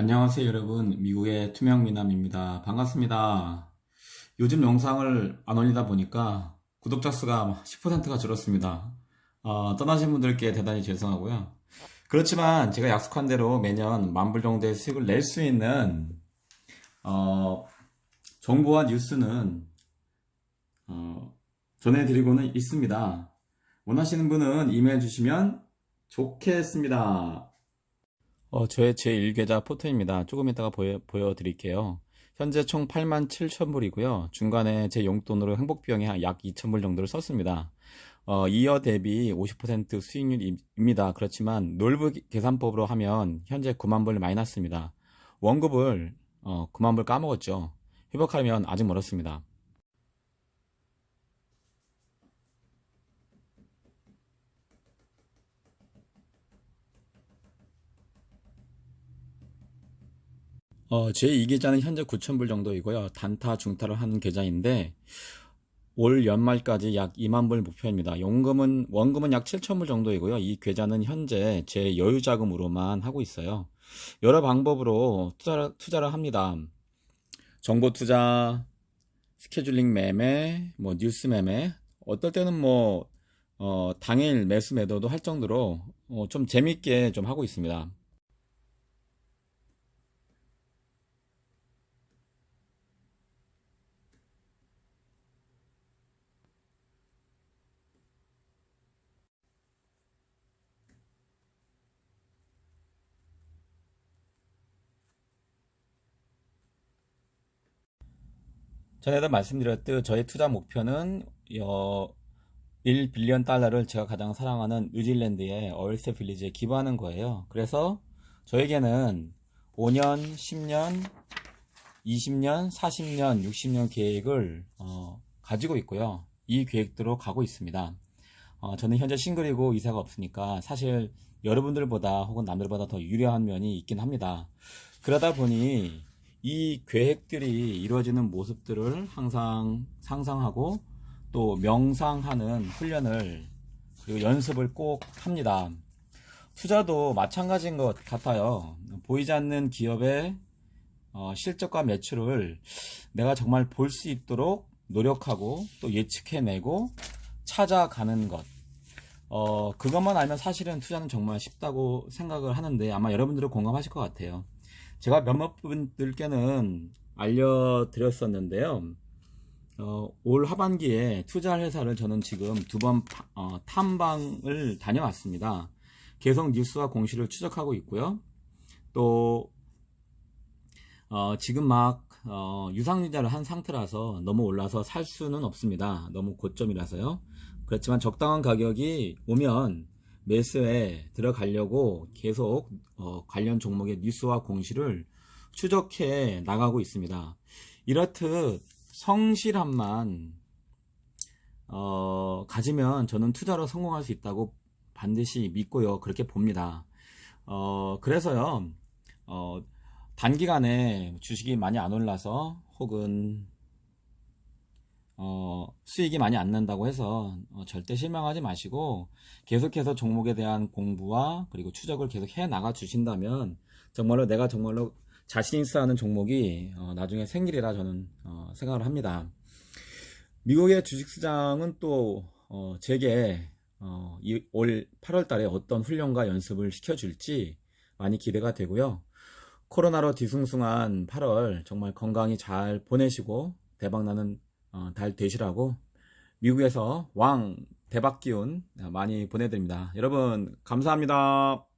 안녕하세요 여러분. 미국의 투명미남입니다. 반갑습니다. 요즘 영상을 안 올리다 보니까 구독자 수가 10%가 줄었습니다. 어, 떠나신 분들께 대단히 죄송하고요. 그렇지만 제가 약속한 대로 매년 만불 정도의 수익을 낼 수 있는 어, 정보와 뉴스는 어, 전해드리고는 있습니다. 원하시는 분은 이메일 주시면 좋겠습니다 어, 저의 제1계좌 포토입니다. 조금 이따가 보여, 보여드릴게요. 현재 총 8만 7천 불이고요. 중간에 제 용돈으로 행복비용에 약 2천 불 정도를 썼습니다. 어, 이어 대비 50% 수익률입니다. 그렇지만 놀부 계산법으로 하면 현재 9만 불 마이너스입니다. 원급을 어, 9만 불 까먹었죠. 회복하면 아직 멀었습니다. 어, 제 2계좌는 현재 9,000불 정도이고요. 단타, 중타를 하는 계좌인데 올 연말까지 약 2만 불 목표입니다. 용금은 원금은 약 7,000불 정도이고요. 이 계좌는 현재 제 여유 자금으로만 하고 있어요. 여러 방법으로 투자를, 투자를 합니다. 정보 투자, 스케줄링 매매, 뭐 뉴스 매매, 어떨 때는 뭐 어, 당일 매수 매도도 할 정도로 어, 좀 재밌게 좀 하고 있습니다. 전에도 말씀드렸듯 저의 투자 목표는 어, 1빌리언 달러를 제가 가장 사랑하는 뉴질랜드의 얼스 빌리지에 기부하는 거예요. 그래서 저에게는 5년, 10년, 20년, 40년, 60년 계획을 어, 가지고 있고요. 이 계획대로 가고 있습니다. 어, 저는 현재 싱글이고 이사가 없으니까 사실 여러분들보다 혹은 남들보다 더 유리한 면이 있긴 합니다. 그러다 보니 이 계획들이 이루어지는 모습들을 항상 상상하고 또 명상하는 훈련을 그리고 연습을 꼭 합니다. 투자도 마찬가지인 것 같아요. 보이지 않는 기업의 어, 실적과 매출을 내가 정말 볼 수 있도록 노력하고 또 예측해내고 찾아가는 것. 어, 그것만 알면 사실은 투자는 정말 쉽다고 생각을 하는데 아마 여러분들은 공감하실 것 같아요. 제가 몇몇 분들께는 알려드렸었는데요. 어, 올 하반기에 투자할 회사를 저는 지금 두번 어, 탐방을 다녀왔습니다. 계속 뉴스와 공시를 추적하고 있고요. 또 어, 지금 막 어, 유상유자를 한 상태라서 너무 올라서 살 수는 없습니다. 너무 고점이라서요. 그렇지만 적당한 가격이 오면 매수에 들어가려고 계속 어, 관련 종목의 뉴스와 공시를 추적해 나가고 있습니다. 이렇듯 성실함만 어, 가지면 저는 투자로 성공할 수 있다고 반드시 믿고요. 그렇게 봅니다. 어, 그래서요, 어, 단기간에 주식이 많이 안 올라서 혹은 어, 수익이 많이 안 난다고 해서 어, 절대 실망하지 마시고 계속해서 종목에 대한 공부와 그리고 추적을 계속 해 나가 주신다면 정말로 내가 정말로 자신 있어 하는 종목이 어, 나중에 생기리라 저는 어, 생각을 합니다. 미국의 주식시장은 또 어, 제게 어, 올 8월 달에 어떤 훈련과 연습을 시켜줄지 많이 기대가 되고요. 코로나로 뒤숭숭한 8월 정말 건강히 잘 보내시고 대박나는 어, 달 되시라고 미국에서 왕 대박 기운 많이 보내드립니다. 여러분 감사합니다.